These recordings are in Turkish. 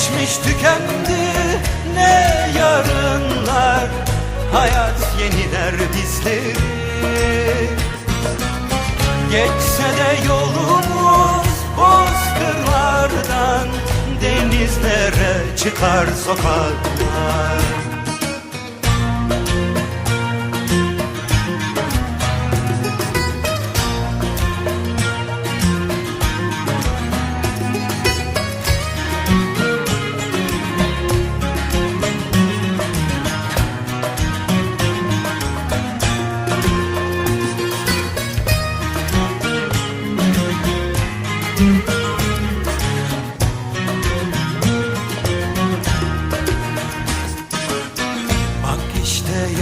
geçmiş tükendi, ne yarınlar Hayat yeniler bizleri Geçse de yolumuz bozkırlardan Denizlere çıkar sokaklar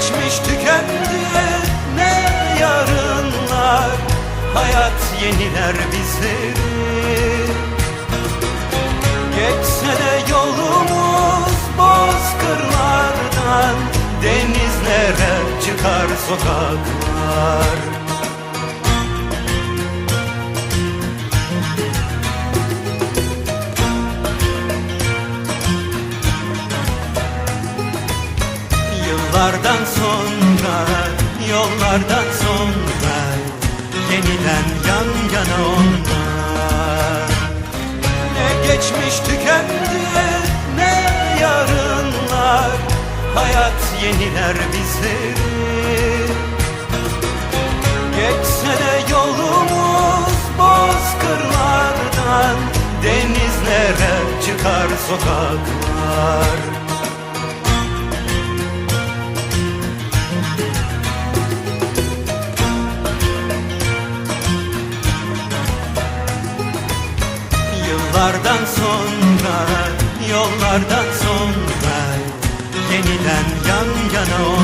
geçmiş tükendi ne yarınlar? Hayat yeniler bizleri. Geçse de yolumuz bozkırlardan Denizlere çıkar sokaklar Yıllardan sonra, yollardan sonra Yeniden yan yana onlar. Ne geçmiş tükendi, ne yarınlar Hayat yeniler bizleri Geçse de yolumuz bozkırlardan Denizlere çıkar sokaklar Yıllardan sonra, yollardan sonra Yeniden yan yana